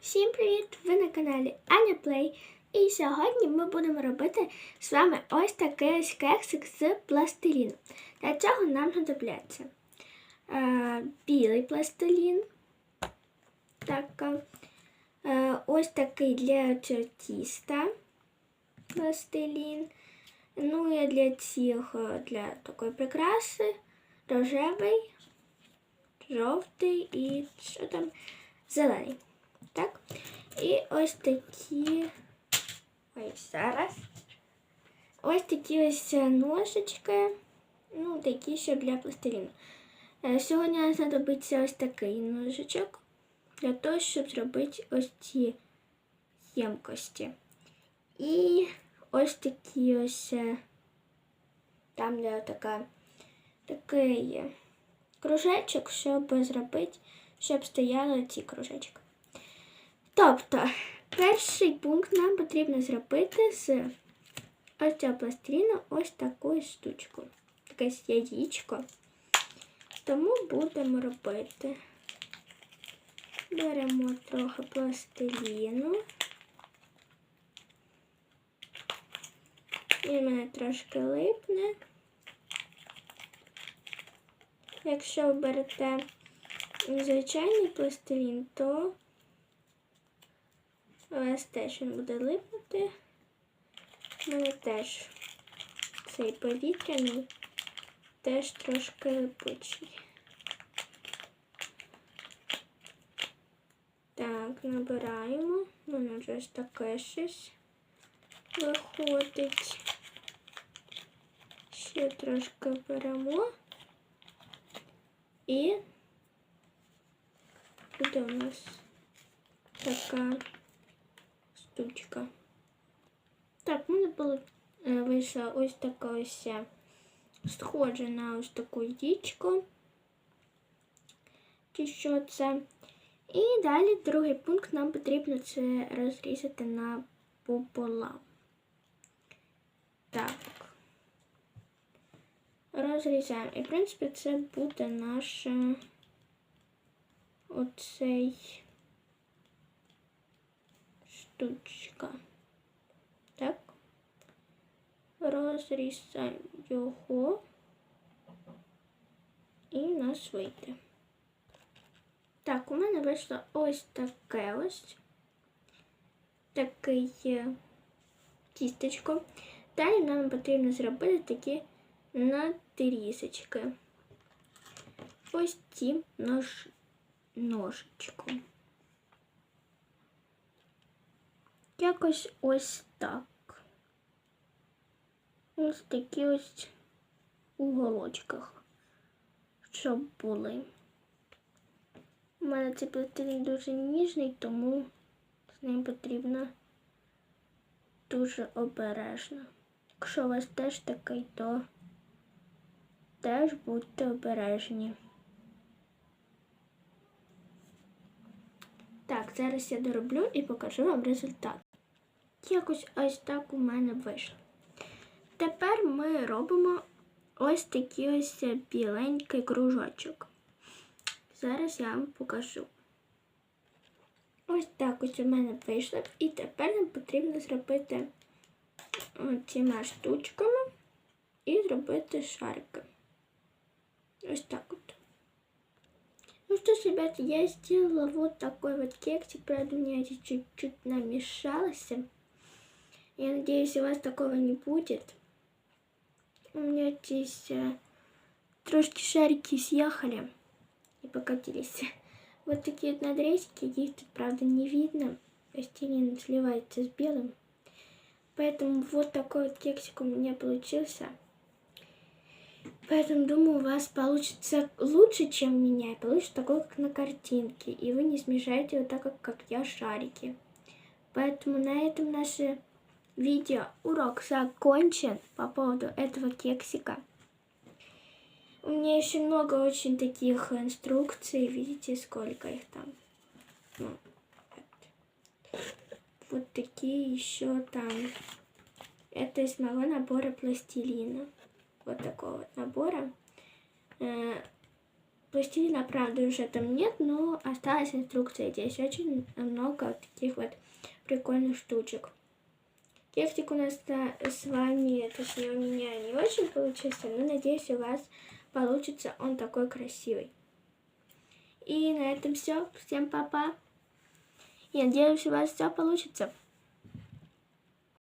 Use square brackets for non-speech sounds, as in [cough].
Всім привіт! Ви на каналі Аня Плей. І сьогодні ми будемо робити з вами ось такий ось кексик з пластиліну. Для цього нам знадобляться е, білий пластилін, так, е, ось такий для тіста пластилін. Ну і для цих, е, для такої прикраси рожевий, жовтий і що там зелений. Так? І ось такі. Ой, зараз. Ось такі ось ножички. Ну, такі ще для пластиліну. Е, Сьогодні знадобиться ось такий ножичок для того, щоб зробити ось ці ємкості. І ось такі ось е, там де така такий кружечок, щоб зробити, щоб стояли ці кружечки. Тобто, перший пункт нам потрібно зробити з ось цього пластиліну ось таку штучку. Таке яєчко. Тому будемо робити. Беремо трохи пластиліну. Він мене трошки липне. Якщо ви берете звичайний пластилін, то у вас теж він буде липнути. У мене теж цей повітряний, теж трошки липучий. Так, набираємо. У мене вже таке щось виходить. Ще трошки беремо. І буде у нас така штучка. Так, в мене було е, вийшла ось така ось е, схожа на ось таку дічку. Чи що це? І далі другий пункт нам потрібно це розрізати на пополам. Так. Розрізаємо. І, в принципі, це буде наша оцей штучка. Так. Розрізаємо його і у нас вийде. Так, у мене вийшло ось таке ось такий е, тістечко. Далі нам потрібно зробити такі надрізочки. Ось ці нож... ножичком. Якось ось так. Ось такі ось у голочках, щоб були. У мене цей пластилін дуже ніжний, тому з ним потрібно дуже обережно. Якщо у вас теж такий, то теж будьте обережні. Так, зараз я дороблю і покажу вам результат. Якось ось так у мене вийшло. Тепер ми робимо ось такий ось біленький кружочок. Зараз я вам покажу. Ось так ось у мене вийшло. І тепер нам потрібно зробити цими штучками і зробити шарики. Ось так вот. Ну что ж, ребята, я сделала вот такой вот кексик. Правда, у чуть-чуть намешалось. Я надеюсь, у вас такого не будет. У меня здесь э, трошки шарики съехали и покатились. [laughs] Вот такие вот надрезки, их тут, правда, не видно. Не сливается с белым. Поэтому вот такой вот кексик у меня получился. Поэтому думаю, у вас получится лучше, чем у меня. И получится такой, как на картинке. И вы не смешаете вот так, как, как я, шарики. Поэтому на этом наше видео урок закончен по поводу этого кексика. У меня еще много очень таких инструкций. Видите, сколько их там. Ну, вот. такие еще там. Это из моего набора пластилина. Вот такого вот набора. Э, пластилина, правда, уже там нет, но осталась инструкция. Здесь очень много таких вот прикольных штучек. Текстик у нас с вами, точнее у меня не очень получился, но надеюсь у вас получится он такой красивый. И на этом все. Всем пока. Я надеюсь у вас все получится.